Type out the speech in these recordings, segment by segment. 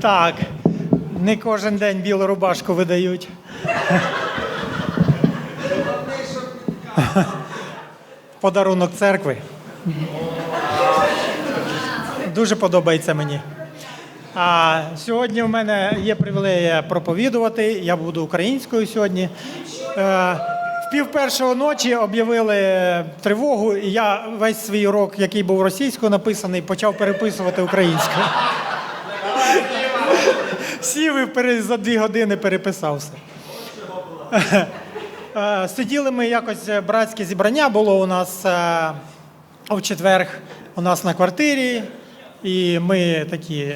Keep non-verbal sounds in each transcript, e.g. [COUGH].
Так, не кожен день білу рубашку видають. Подарунок церкви. Дуже подобається мені. А сьогодні в мене є привілея проповідувати. Я буду українською сьогодні. Е, пів першого ночі об'явили тривогу, і я весь свій урок, який був російською написаний, почав переписувати українською. Сів і за дві години переписав все. Е, Сиділи ми якось е, братське зібрання було у нас е, в четверг у нас на квартирі, і ми такі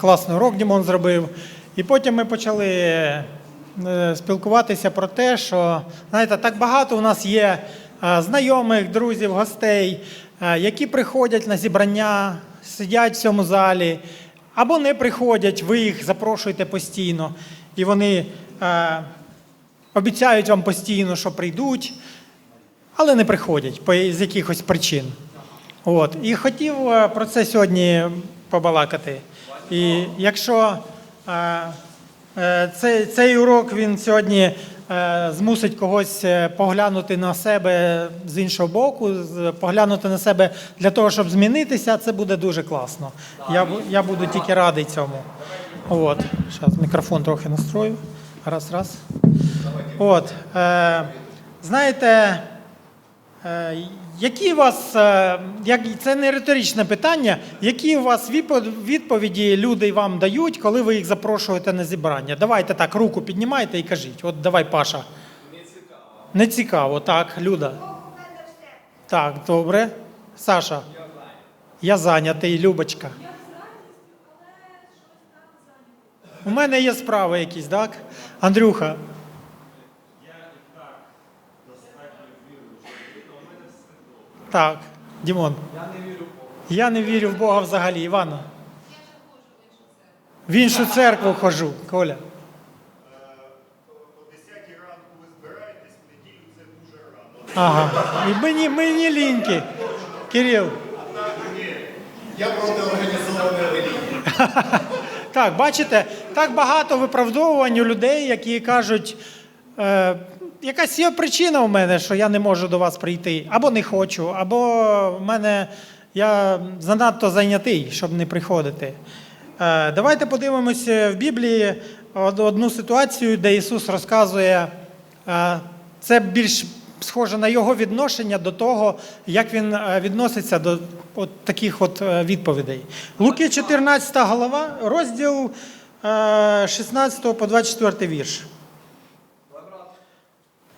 класний урок Дімон зробив. І потім ми почали е, спілкуватися про те, що знаєте, так багато у нас є е, знайомих, друзів, гостей, е, які приходять на зібрання, сидять в цьому залі, або не приходять, ви їх запрошуєте постійно, і вони. е, Обіцяють вам постійно, що прийдуть, але не приходять з якихось причин. От. І хотів е, про це сьогодні побалакати. І якщо е, е, цей, цей урок він сьогодні е, змусить когось е, поглянути на себе з іншого боку, поглянути на себе для того, щоб змінитися, це буде дуже класно. Я, я буду тільки радий цьому. От. Зараз мікрофон трохи настрою. Раз, раз. От, е, знаєте, е, які у вас, е, як, це не риторичне питання, які у вас відпо- відповіді люди вам дають, коли ви їх запрошуєте на зібрання? Давайте так, руку піднімайте і кажіть. От давай, Паша. Не цікаво. Не цікаво, так, Люда. Так, добре. Саша. Я зайнятий, Любочка. У мене є справи якісь, так? Андрюха. Так, Дімон. Я не вірю в Бога. Я не вірю в Бога взагалі, Івана. В іншу церкву хожу, Коля. О 10 ранку ви збираєтесь, в неділю це дуже рано. Ага. І мені, мені ліньки. Кирил. Я проти організованої релігії. Так, бачите, так багато виправдовувань у людей, які кажуть, е, якась є причина у мене, що я не можу до вас прийти, або не хочу, або в мене я занадто зайнятий, щоб не приходити. Е, давайте подивимося в Біблії одну ситуацію, де Ісус розказує, е, це більш схоже на його відношення до того, як він е, відноситься до от таких от відповідей. Луки 14 глава, розділ е, 16 по 24 вірш.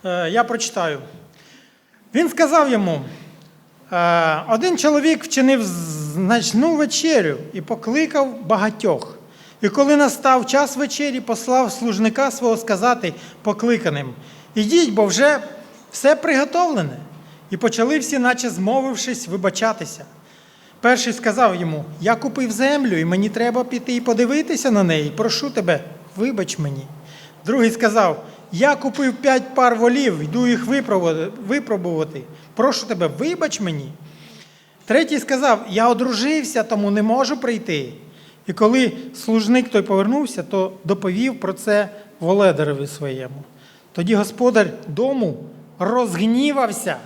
Е, Я прочитаю. Він сказав йому: е, один чоловік вчинив значну вечерю і покликав багатьох. І коли настав час вечері, послав служника свого сказати покликаним: Ідіть, бо вже все приготовлене. І почали всі, наче змовившись, вибачатися. Перший сказав йому: Я купив землю, і мені треба піти і подивитися на неї. Прошу тебе, вибач мені. Другий сказав: Я купив п'ять пар волів, йду їх випробувати-. Прошу тебе, вибач мені. Третій сказав: Я одружився, тому не можу прийти. І коли служник той повернувся, то доповів про це володареві своєму. Тоді господар дому розгнівався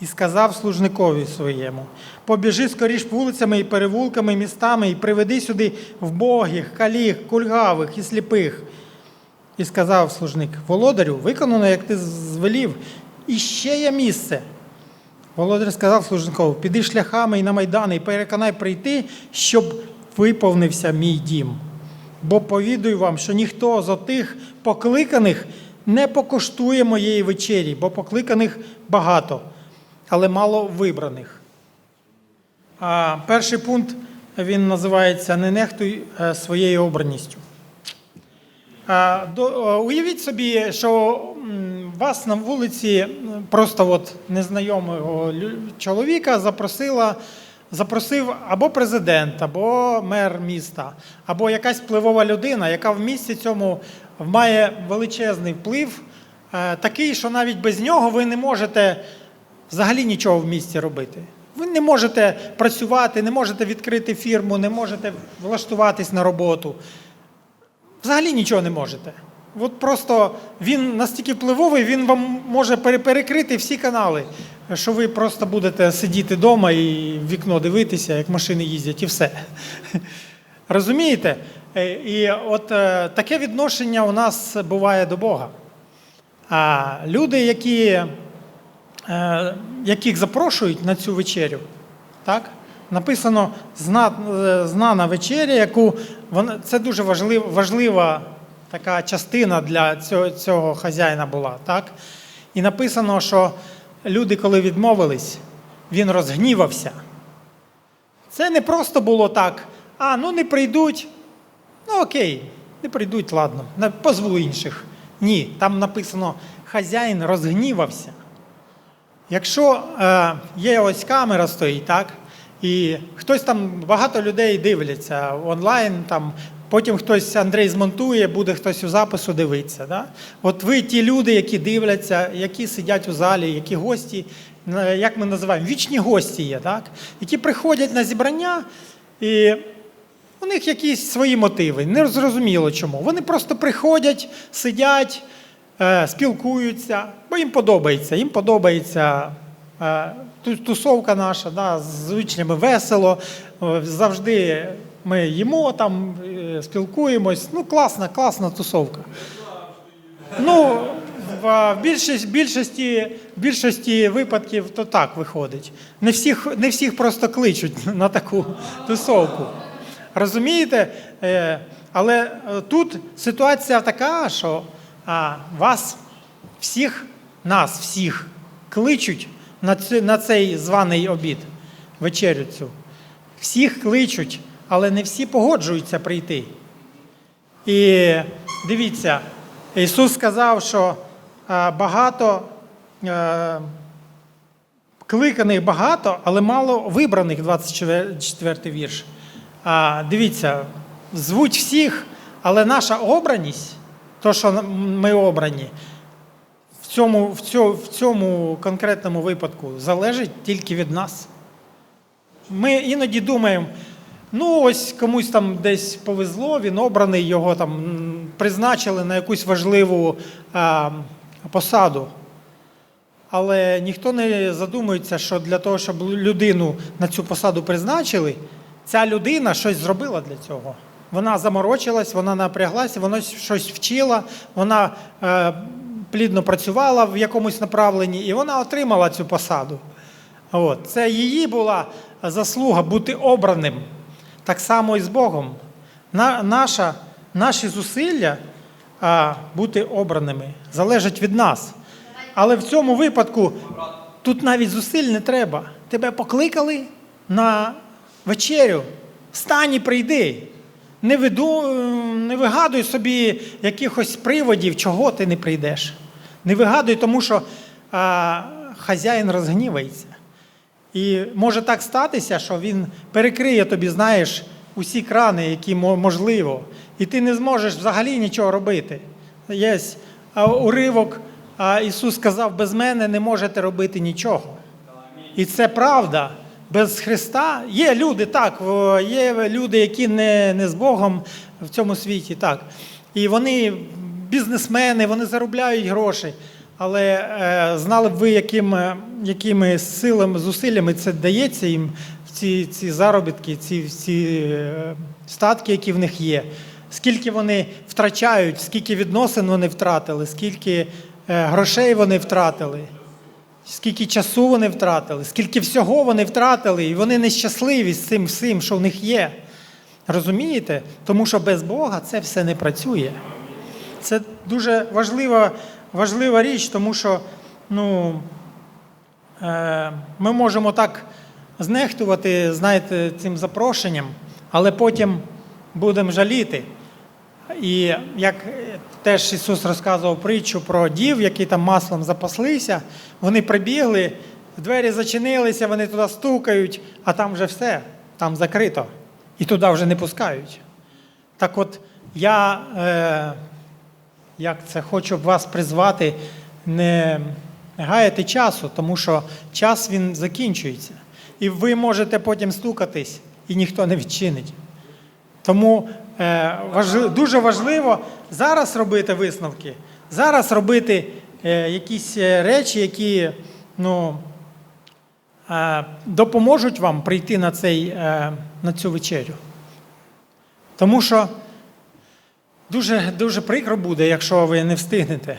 і сказав служникові своєму: Побіжи скоріш вулицями і перевулками, містами, і приведи сюди вбогих, каліх, кульгавих і сліпих. І сказав служник: Володарю, виконано, як ти звелів, і ще є місце. Володар сказав служникову: піди шляхами і на майдани, і переконай прийти, щоб виповнився мій дім. Бо повідую вам, що ніхто з отих покликаних не покоштує моєї вечері, бо покликаних багато, але мало вибраних. А перший пункт він називається Не нехтуй е, своєю обраністю. Уявіть собі, що вас на вулиці просто от незнайомого чоловіка запросила, запросив або президент, або мер міста, або якась впливова людина, яка в місті цьому має величезний вплив, е, такий, що навіть без нього ви не можете взагалі нічого в місті робити. Ви не можете працювати, не можете відкрити фірму, не можете влаштуватись на роботу. Взагалі нічого не можете. От просто він настільки впливовий, він вам може перекрити всі канали, що ви просто будете сидіти вдома і в вікно дивитися, як машини їздять, і все. [LAUGHS] Розумієте? Е, І от е, таке відношення у нас буває до Бога. А люди, які, е, яких запрошують на цю вечерю, так? Написано знана вечеря, яку це дуже важлива, важлива така частина для цього, цього хазяїна була. Так? І написано, що люди, коли відмовились, він розгнівався. Це не просто було так, а ну не прийдуть, ну окей, не прийдуть, ладно, позву інших. Ні, там написано, хазяїн розгнівався. Якщо е, є ось камера стоїть, так, і хтось там, багато людей дивляться онлайн, там, потім хтось Андрій змонтує, буде хтось у запису дивитися. Да? От ви ті люди, які дивляться, які сидять у залі, які гості, е, як ми називаємо, вічні гості є, так? які приходять на зібрання і у них якісь свої мотиви, не зрозуміло чому. Вони просто приходять, сидять, е, спілкуються, бо їм подобається. Їм подобається е, тусовка наша, да, з учнями весело. Завжди ми їмо там, е, спілкуємось. Ну, класна, класна тусовка. Ну, в більшість, більшості, більшості випадків то так виходить. Не всіх, не всіх просто кличуть на таку тусовку. Розумієте? Е, Але е, тут ситуація така, що вас всіх, нас всіх кличуть на, ці- на цей званий обід, вечерю цю. Всіх кличуть, але не всі погоджуються прийти. І дивіться, Ісус сказав, що багато кликаних багато, але мало вибраних, 24 вірш. Дивіться, звуть всіх, але наша обраність, то, що ми обрані, цьому, в цьому, в цьому конкретному випадку залежить тільки від нас. Ми іноді думаємо, ну ось комусь там десь повезло, він обраний, його там призначили на якусь важливу а, посаду. Але ніхто не задумується, що для того, щоб людину на цю посаду призначили, ця людина щось зробила для цього. Вона заморочилась, вона напряглася, вона щось вчила, вона е, плідно працювала в якомусь направленні, і вона отримала цю посаду. От. Це її була заслуга бути обраним. Так само і з Богом. На, наша, наші зусилля а, бути обраними залежать від нас. Але в цьому випадку тут навіть зусиль не треба. Тебе покликали на вечерю. Встань і прийди. Не, виду, не вигадуй собі якихось приводів, чого ти не прийдеш. Не вигадуй, тому що а, хазяїн розгнівається. І може так статися, що він перекриє тобі, знаєш, усі крани, які можливо, і ти не зможеш взагалі нічого робити. Є уривок, а Ісус сказав, без мене не можете робити нічого. І це правда. Без Христа є люди, так, є люди, які не, не з Богом в цьому світі, так. І вони бізнесмени, вони заробляють гроші. Але е, знали б ви, яким, е, якими силами, зусиллями це дається їм в ці, ці заробітки, ці, ці е, статки, які в них є. Скільки вони втрачають, скільки відносин вони втратили, скільки е, грошей вони втратили. Скільки часу вони втратили, скільки всього вони втратили, і вони нещасливі з цим всім, що в них є. Розумієте? Тому що без Бога це все не працює. Це дуже важлива, важлива річ, тому що ну, е, ми можемо так знехтувати, знаєте, цим запрошенням, але потім будемо жаліти. І як теж Ісус розказував притчу про дів, які там маслом запаслися, вони прибігли, двері зачинилися, вони туди стукають, а там вже все, там закрито. І туди вже не пускають. Так от я е, як це хочу вас призвати, не гаяти часу, тому що час він закінчується. і ви можете потім стукатись, і ніхто не відчинить. Тому дуже важливо зараз робити висновки, зараз робити е, якісь е, речі, які ну, е, допоможуть вам прийти на, цей, е, на цю вечерю. Тому що дуже, дуже прикро буде, якщо ви не встигнете.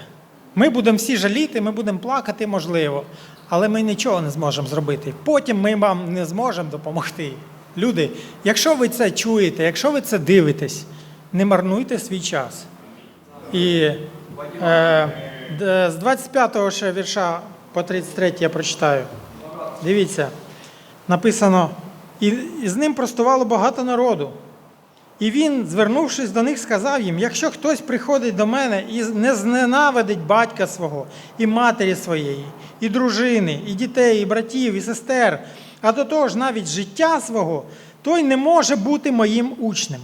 Ми будемо всі жаліти, ми будемо плакати, можливо, але ми нічого не зможемо зробити. Потім ми вам не зможемо допомогти. Люди, якщо ви це чуєте, якщо ви це дивитесь, не марнуйте свій час. І е, з 25 ще вірша по 33 я прочитаю. Дивіться, написано, і, і з ним простувало багато народу. І він, звернувшись до них, сказав їм: якщо хтось приходить до мене і не зненавидить батька свого, і матері своєї, і дружини, і дітей, і братів, і сестер, а до того ж навіть життя свого, той не може бути моїм учнем.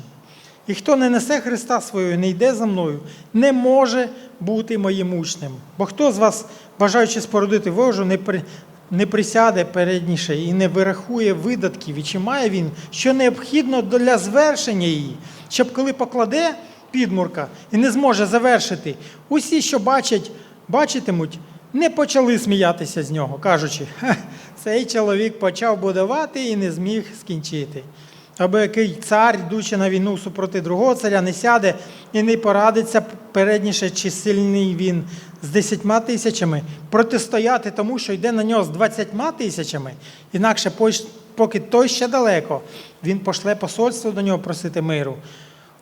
І хто не несе Христа свою, не йде за мною, не може бути моїм учнем. Бо хто з вас, бажаючи спорудити вожу, не, при, не присяде передніше і не вирахує видатків, і чи має він, що необхідно для звершення її, щоб коли покладе підмурка і не зможе завершити, усі, що бачать, бачитимуть, не почали сміятися з нього, кажучи, «Ха, цей чоловік почав будувати і не зміг скінчити. Або який цар, йдучи на війну супроти другого царя, не сяде і не порадиться передніше, чи сильний він з десятьма тисячами, протистояти тому, що йде на нього з двадцятьма тисячами, інакше поки той ще далеко, він пошле посольство до нього просити миру.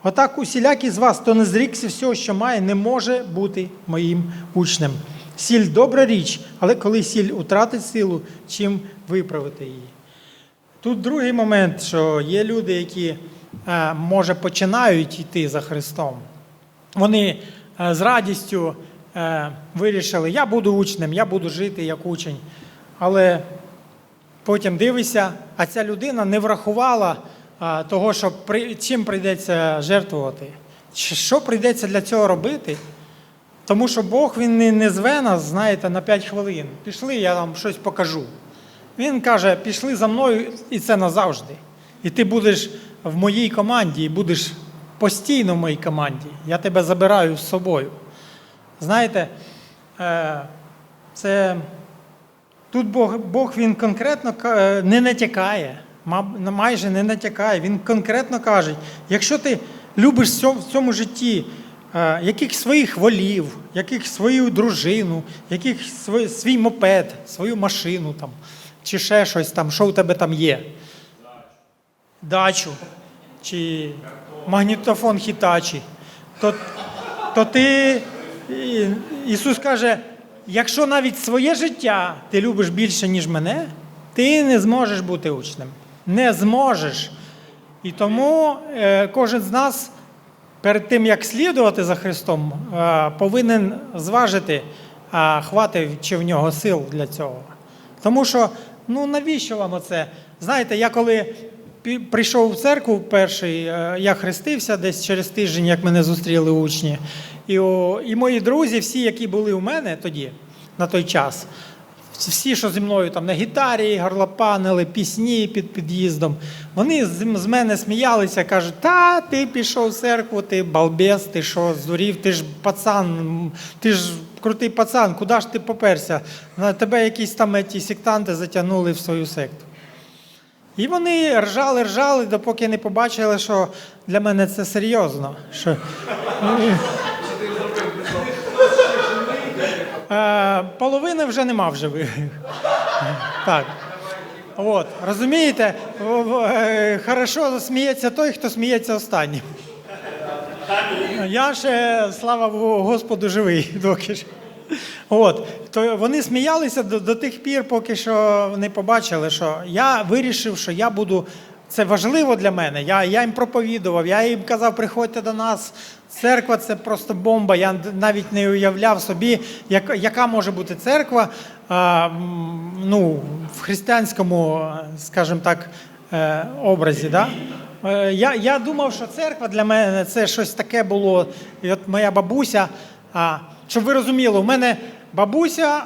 Отак усілякий з вас, хто не зрікся всього, що має, не може бути моїм учнем. Сіль добра річ, але коли сіль утратить силу, чим виправити її? Тут другий момент, що є люди, які, е, може, починають йти за Христом. Вони е, з радістю е, вирішили, я буду учнем, я буду жити як учень. Але потім дивишся, а ця людина не врахувала того, що чим прийдеться жертвувати, що прийдеться для цього робити. Тому що Бог він не, не зве нас, знаєте, на 5 хвилин. Пішли, я вам щось покажу. Він каже: пішли за мною, і це назавжди. І ти будеш в моїй команді, і будеш постійно в моїй команді. Я тебе забираю з собою. Знаєте, е, це тут Бог, Бог він конкретно е, не натякає, майже не натякає. Він конкретно каже: якщо ти любиш в цьому- житті якихось своїх волів, яких свою дружину, яких свій, свій мопед, свою машину там, чи ще щось там, що у тебе там є. Дачу чи магнітофон Хітачі, то, то ти, Ісус каже, якщо навіть своє життя ти любиш більше, ніж мене, ти не зможеш бути учнем. Не зможеш. І тому е, кожен з нас перед тим, як слідувати за Христом, е, повинен зважити, а хватить чи в нього сил для цього. Тому що, ну навіщо вам оце? Знаєте, я коли прийшов в церкву перший, е, я хрестився десь через тиждень, як мене зустріли учні. І, і мої друзі, всі, які були у мене тоді, на той час, всі, що зі мною там на гітарі, горлопанили, пісні під під'їздом, вони з, мене сміялися, кажуть, та ти пішов в церкву, ти балбес, ти що, здурів, ти ж пацан, ти ж крутий пацан, куди ж ти поперся? На тебе якісь там ті сектанти затягнули в свою секту. І вони ржали, ржали, допоки не побачили, що для мене це серйозно. Що... Е, половини вже нема в живих. Так. От, розумієте, е, хорошо сміється той, хто сміється останнім. Я ще, слава Господу, живий доки ж. От, то вони сміялися до, до тих пір, поки що не побачили, що я вирішив, що я буду. Це важливо для мене. Я, я їм проповідував, я їм казав, приходьте до нас. Церква це просто бомба. Я навіть не уявляв собі, яка, яка може бути церква а, ну, в християнському, скажімо так, е, образі. Да? Е, Я, я думав, що церква для мене це щось таке було. І от моя бабуся, а, щоб ви розуміли, у мене бабуся,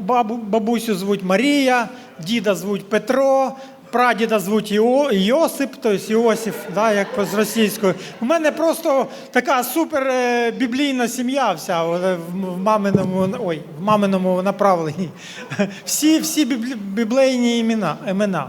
баб, бабусю звуть Марія, діда звуть Петро, прадіда звуть Іо, Йосип, тобто Іосиф, да, як з російською. У мене просто така супер е, сім'я вся в маминому, ой, в маминому направленні. [LAUGHS] Всі, всі біблі- біблейні імена. імена.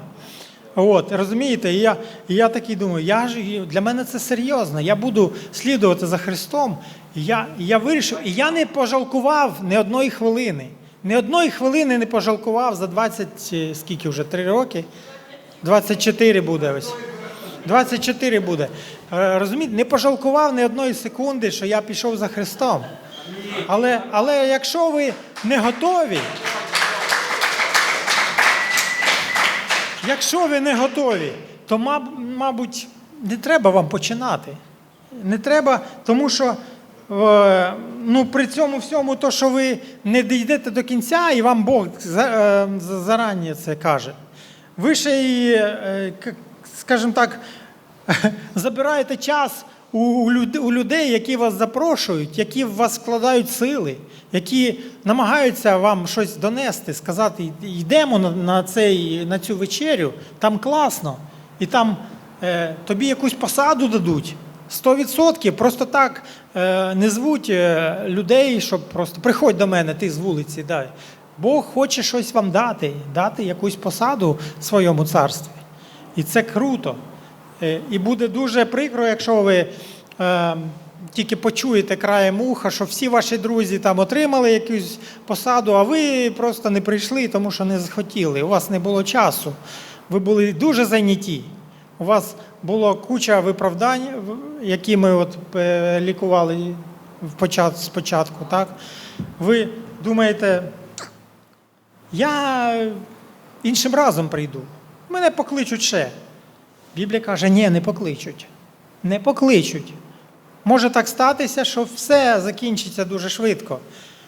От, розумієте, і я, я такий думаю, я ж, для мене це серйозно. Я буду слідувати за Христом. Я, я вирішив, і я не пожалкував ні одної хвилини. Ні одної хвилини не пожалкував за 20, е, скільки вже, 3 роки? 24 буде ось. 24 буде. Е, Розумієте, не пожалкував ні одної секунди, що я пішов за Христом. Але, але якщо ви не готові, Якщо ви не готові, то, мабуть, не треба вам починати. Не треба, тому що е, ну, при цьому всьому, то, що ви не дійдете до кінця, і вам Бог е, за- зарані це каже. Ви е, скажімо так, [LAUGHS] забираєте час у, у люд- у людей, які вас запрошують, які в вас вкладають сили, які намагаються вам щось донести, сказати, йдемо на, цей, на цю вечерю, там класно, і там е, тобі якусь посаду дадуть. 100% просто так е, не звуть е, людей, щоб просто приходь до мене, ти з вулиці. Дай. Бог хоче щось вам дати, дати якусь посаду в своєму царстві. І це круто. Е, І буде дуже прикро, якщо ви е, тільки почуєте краєм уха, що всі ваші друзі там отримали якусь посаду, а ви просто не прийшли, тому що не захотіли. У вас не було часу. Ви були дуже зайняті. У вас було куча виправдань, які ми от е, лікували спочатку. Так? Ви думаєте, я іншим разом прийду. Мене покличуть ще. Біблія каже, ні, не покличуть. Не покличуть. Може так статися, що все закінчиться дуже швидко.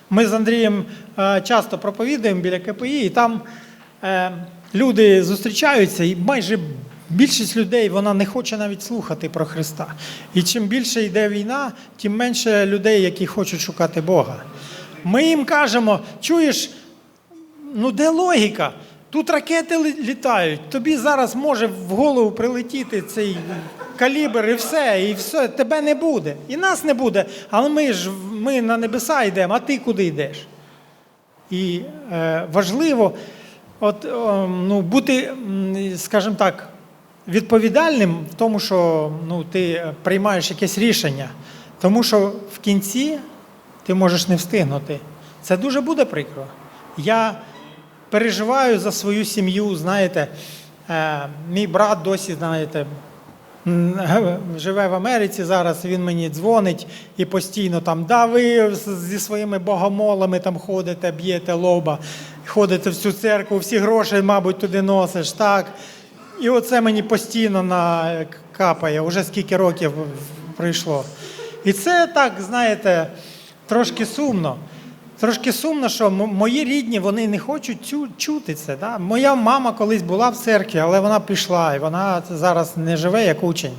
Ми з Андрієм е, часто проповідуємо біля КПІ, і там е, люди зустрічаються, і майже більшість людей вона не хоче навіть слухати про Христа. І чим більше йде війна, тим менше людей, які хочуть шукати Бога. Ми їм кажемо, чуєш, Ну де логіка? Тут ракети літають. Тобі зараз може в голову прилетіти цей калібр і все, і все, тебе не буде. І нас не буде. Але ми ж ми на небеса йдемо, а ти куди йдеш? І е, важливо от, о, ну, бути, скажімо так, відповідальним в тому, що ну, ти приймаєш якесь рішення. Тому що в кінці ти можеш не встигнути. Це дуже буде прикро. Я переживаю за свою сім'ю, знаєте, е, мій брат досі, знаєте, живе в Америці зараз, він мені дзвонить і постійно там, да, ви зі своїми богомолами там ходите, б'єте лоба, ходите в цю церкву, всі гроші, мабуть, туди носиш, так. І оце мені постійно капає, вже скільки років пройшло. І це так, знаєте, трошки сумно. Трошки сумно, що мої рідні вони не хочуть цю, чути це. Да? Моя мама колись була в церкві, але вона пішла, і вона зараз не живе як учень.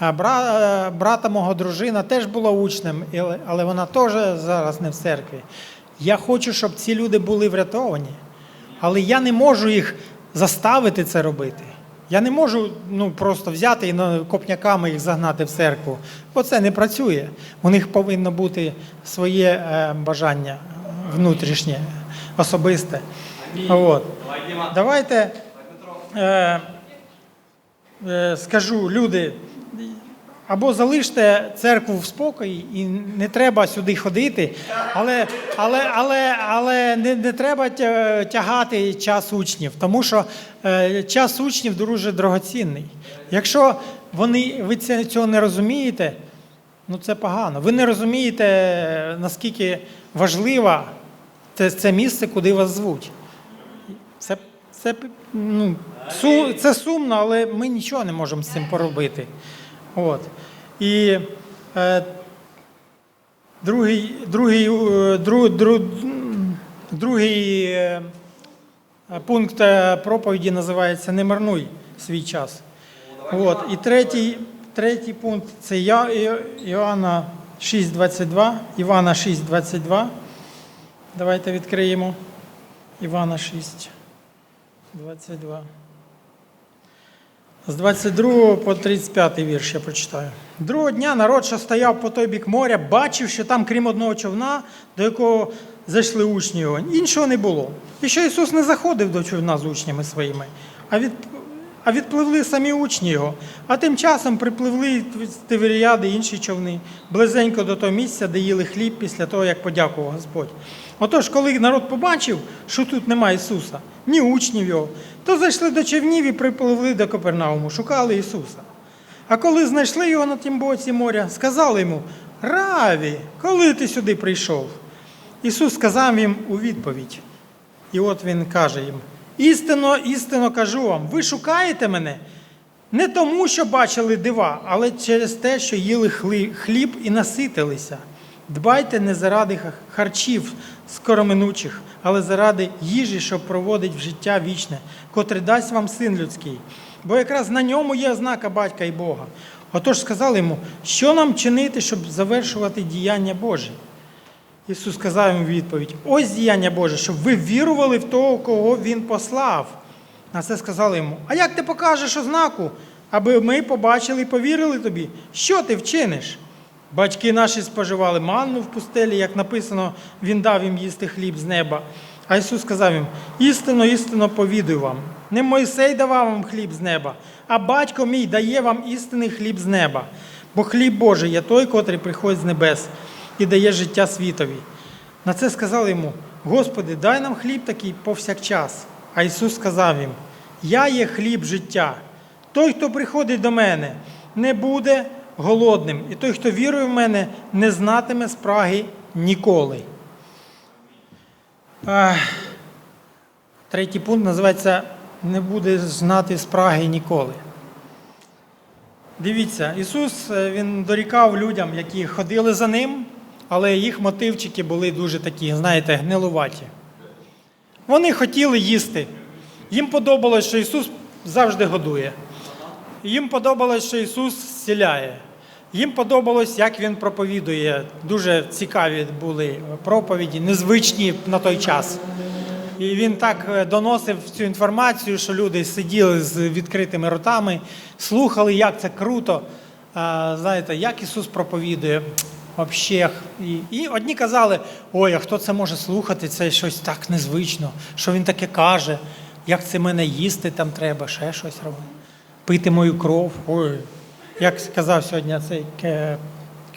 Бра, брата мого дружина теж була учнем, але вона теж зараз не в церкві. Я хочу, щоб ці люди були врятовані, але я не можу їх заставити це робити. Я не можу ну, просто взяти і копняками їх загнати в церкву, бо це не працює. У них повинно бути своє е, бажання внутрішнє, особисте. От. Давайте е, е, скажу, люди, або залиште церкву в спокої і не треба сюди ходити, але, але, але, але не, не треба тягати час учнів, тому що е, час учнів дуже дорогоцінний. Якщо вони, ви це, цього не розумієте, ну це погано. Ви не розумієте, наскільки важливо це, це місце, куди вас звуть. Це, це, ну, су, це сумно, але ми нічого не можемо з цим поробити. От. І е, другий, другий, е, дру, дру, другий е, пункт е, проповіді називається Не марнуй свій час. От. І третій, третій пункт це Іоанна 6,22. Івана 6,22. Давайте відкриємо. Івана 6, 22. З 22 по 35 вірш я прочитаю. Другого дня народ, що стояв по той бік моря, бачив, що там, крім одного човна, до якого зайшли учні його, іншого не було. І що Ісус не заходив до човна з учнями своїми, а, від, а відпливли самі учні його. А тим часом припливли Тиверіади інші човни, близенько до того місця, де їли хліб після того, як подякував Господь. Отож, коли народ побачив, що тут немає Ісуса, ні учнів його, то зайшли до човнів і припливли до Копернауму, шукали Ісуса. А коли знайшли його на тім боці моря, сказали йому: Раві, коли ти сюди прийшов? Ісус сказав їм у відповідь. І от Він каже їм: істинно, істинно кажу вам, ви шукаєте мене не тому, що бачили дива, але через те, що їли хліб і наситилися. Дбайте не заради харчів скороминучих, але заради їжі, що проводить в життя вічне, котре дасть вам син людський. Бо якраз на ньому є ознака батька і Бога. Отож сказали йому, що нам чинити, щоб завершувати діяння Божі. Ісус сказав їм відповідь: ось діяння Боже, щоб ви вірували в того, кого Він послав. На це сказали йому: А як ти покажеш ознаку, аби ми побачили і повірили тобі? Що ти вчиниш? Батьки наші споживали манну в пустелі, як написано, Він дав їм їсти хліб з неба. А Ісус сказав їм: істинно, істинно повідую вам. Не Мойсей давав вам хліб з неба, а батько мій дає вам істинний хліб з неба. Бо хліб Божий є той, котрий приходить з небес і дає життя світові. На це сказали йому: Господи, дай нам хліб такий повсякчас. А Ісус сказав їм: Я є хліб життя. Той, хто приходить до мене, не буде голодним, і той, хто вірує в мене, не знатиме спраги ніколи. Третій пункт називається Не буде знати спраги ніколи. Дивіться, Ісус е, Він дорікав людям, які ходили за ним, але їх мотивчики були дуже такі, знаєте, гнилуваті. Вони хотіли їсти. Їм подобалось, що Ісус завжди годує. Їм подобалось, що Ісус зціляє. Їм подобалось, як Він проповідує. Дуже цікаві були проповіді, незвичні на той час. І він так е, доносив цю інформацію, що люди сиділи з відкритими ротами, слухали, як це круто. Знаєте, як Ісус проповідує. Вообще. І, і одні казали, ой, а хто це може слухати? Це щось так незвично, що він таке каже, як це мене їсти там треба, ще щось робити. Пити мою кров. Ой, як сказав сьогодні цей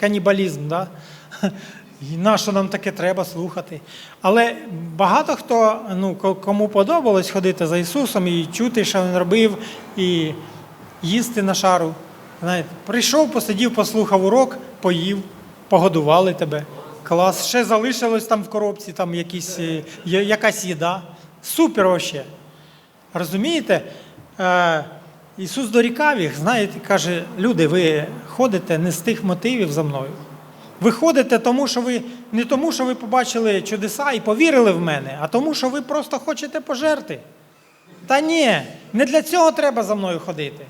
канібалізм, да? [LAUGHS] І на що нам таке треба слухати? Але багато хто, ну, кому подобалось ходити за Ісусом і чути, що Він робив, і їсти на шару. Знаєте, прийшов, посидів, послухав урок, поїв, погодували тебе. Клас. Ще залишилось там в коробці там якісь, е, якась їда. Супер вообще. Розумієте? Е, Ісус дорікав їх, знаєте, каже, люди, ви ходите не з тих мотивів за мною. Ви ходите тому, що ви не тому, що ви побачили чудеса і повірили в мене, а тому, що ви просто хочете пожерти. Та ні, не для цього треба за мною ходити.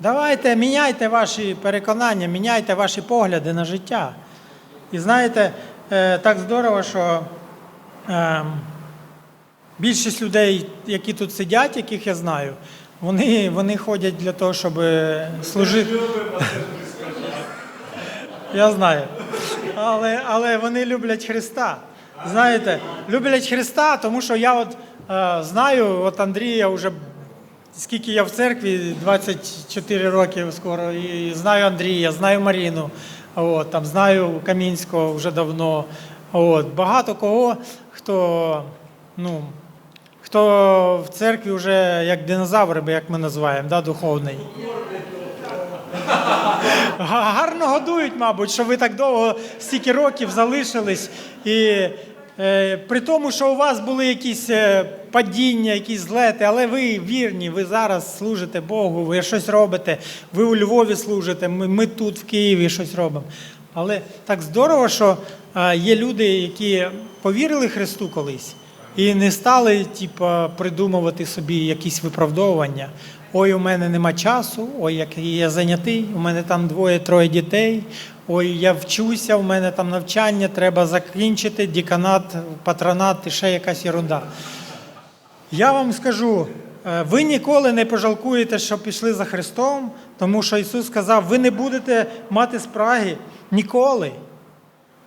Давайте, міняйте ваші переконання, міняйте ваші погляди на життя. І знаєте, е, так здорово, що е, більшість людей, які тут сидять, яких я знаю, вони, вони ходять для того, щоб служити. Я знаю. Але, але вони люблять Христа. Знаєте, люблять Христа, тому що я от е, знаю, от Андрія вже скільки я в церкві, 24 роки скоро, і знаю Андрія, знаю Маріну, от, там, знаю Камінського вже давно. От, багато кого, хто, ну, хто в церкві вже як динозаври, як ми називаємо, да, духовний. Гарно годують, мабуть, що ви так довго стільки років залишились. І при тому, що у вас були якісь е, падіння, якісь злети, але ви вірні, ви зараз служите Богу, ви щось робите, ви у Львові служите, ми, ми тут в Києві щось робимо. Але так здорово, що е, є люди, які повірили Христу колись і не стали типу, придумувати собі якісь виправдовування. Ой, у мене нема часу, ой, який я зайнятий, у мене там двоє-троє дітей, ой, я вчуся, у мене там навчання, треба закінчити, деканат, патронат і ще якась ерунда. Я вам скажу, е, ви ніколи не пожалкуєте, що пішли за Христом, тому що Ісус сказав, ви не будете мати спраги ніколи.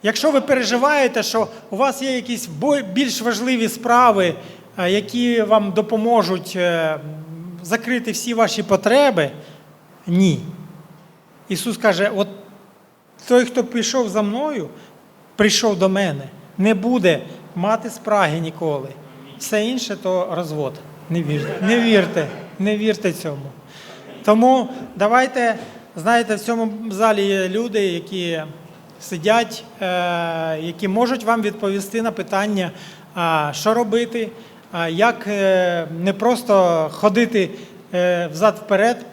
Якщо ви переживаєте, що у вас є якісь більш важливі справи, е, які вам допоможуть е, закрити всі ваші потреби, ні. Ісус каже: от той, хто пішов за мною, прийшов до мене, не буде мати спраги ніколи. Все інше то розвод. Не вірте, не вірте, не вірте цьому. Тому давайте, знаєте, в цьому залі є люди, які сидять, е, які можуть вам відповісти на питання, що робити, як е, не просто ходити е, взад-вперед,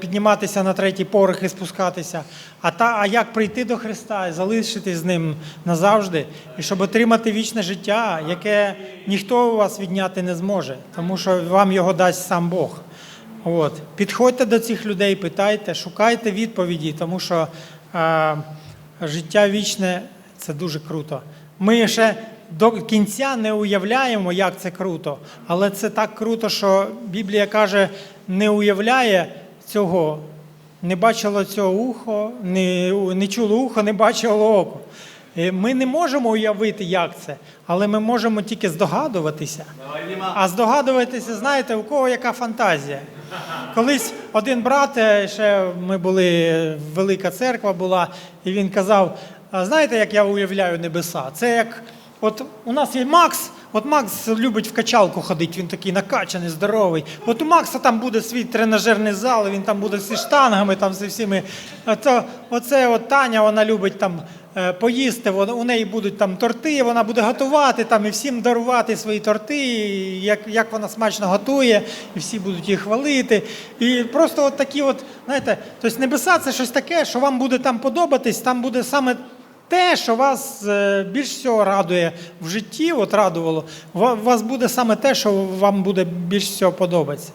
підніматися на третій поверх і спускатися, а, та, а як прийти до Христа і залишитись з ним назавжди, і щоб отримати вічне життя, яке ніхто у вас відняти не зможе, тому що вам його дасть сам Бог. От. Підходьте до цих людей, питайте, шукайте відповіді, тому що е, життя вічне це дуже круто. Ми ще до кінця не уявляємо, як це круто, але це так круто, що Біблія каже, не уявляє цього, не бачило цього ухо, не, не чуло ухо, не бачило око. Е, Ми не можемо уявити, як це, але ми можемо тільки здогадуватися. А здогадуватися, знаєте, у кого яка фантазія? Колись один брат, е, ще ми були, велика церква була, і він казав: знаєте, як я уявляю небеса? Це як от у нас є Макс. От Макс любить в качалку ходити, він такий накачаний, здоровий. От у Макса там буде свій тренажерний зал, він там буде зі штангами, там зі всіми. То, оце от Таня, вона любить там е, поїсти, вона- у неї будуть там торти, вона буде готувати там і всім дарувати свої торти, як, як вона смачно готує, і всі будуть її хвалити. І просто от такі, от, знаєте, тобто небеса це щось таке, що вам буде там подобатись, там буде саме те, що вас е, більш всього радує в житті, от радувало, у вас буде саме те, що вам буде більш всього подобатися.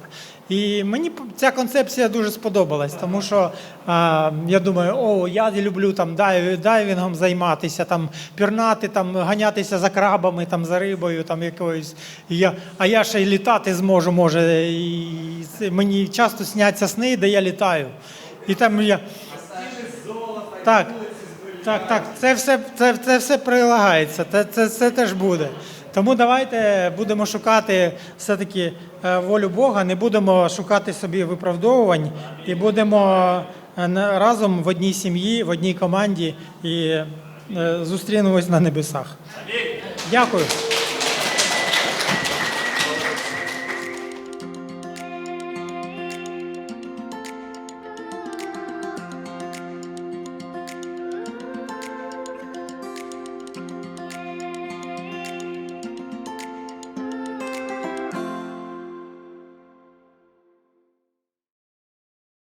І мені ця концепція дуже сподобалась, тому що а, я думаю, о, я люблю там дайв- дайвінгом займатися, там пірнати, там ганятися за крабами, там за рибою, там якоюсь. І я, а я ще й літати зможу, може. І це- мені часто сняться сни, де я літаю. І там я. Так, так, так, це все, це, це все прилагається, це, це, це теж буде. Тому давайте будемо шукати все-таки е, волю Бога, не будемо шукати собі виправдовувань і будемо е, разом в одній сім'ї, в одній команді і е, зустрінемось на небесах. Дякую.